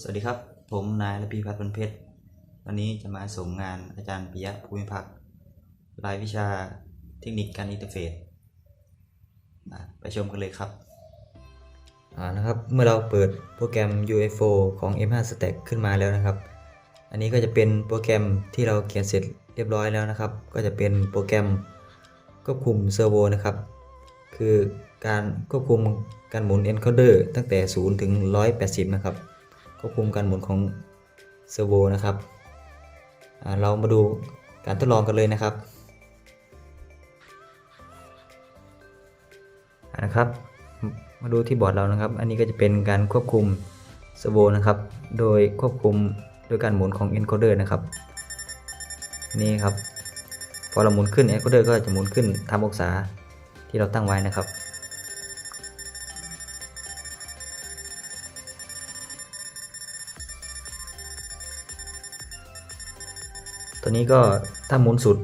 สวัสดีครับ ผมนายระพีพัฒน์เพชร วันนี้จะมาส่งงานอาจารย์ปิยะภูมิพักรายวิชาเทคนิคการอินเทอร์เฟซไปชมกันเลยครับอ่านะครับ เมื่อเราเปิดโปรแกรม UFO ของ M5 Stack ขึ้นมาแล้วนะครับ อันนี้ก็จะเป็นโปรแกรมที่เราเขียนเสร็จเรียบร้อยแล้วนะครับ ก็จะเป็นโปรแกรมควบคุมเซอร์โวนะครับ คือการควบคุมการหมุน encoder ตั้งแต่ 0 ถึง 180 นะครับ ควบคุมการหมุนของเซอร์โวนะครับ เรามาดูการทดลองกันเลยนะครับนะครับ มาดูที่บอร์ดเรานะครับ อันนี้ก็จะเป็นการควบคุมเซอร์โวนะครับ โดยควบคุมโดยการหมุนของ encoder นะครับ นี่ครับ พอเราหมุนขึ้น encoder ก็จะหมุนขึ้นตามองศาที่เราตั้งไว้นะครับ ตัวนี้ก็ถ้าหมุนสุด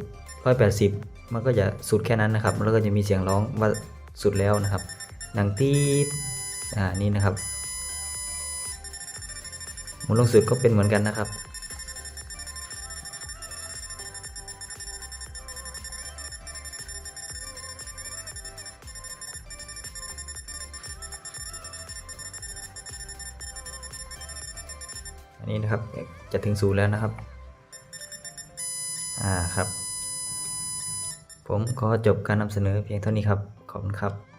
180 มันก็จะสุดแค่นั้นนะครับ แล้วก็จะมีเสียงร้องว่าสุดแล้วนะครับ ดังตีดอ่า นี่นะครับ หมุนลงสุดก็เป็นเหมือนกันนะครับ อันนี้นะครับ จะถึงศูนย์แล้วนะครับ อ่าครับ ผมขอจบการนำเสนอเพียงเท่านี้ครับ ขอบคุณครับ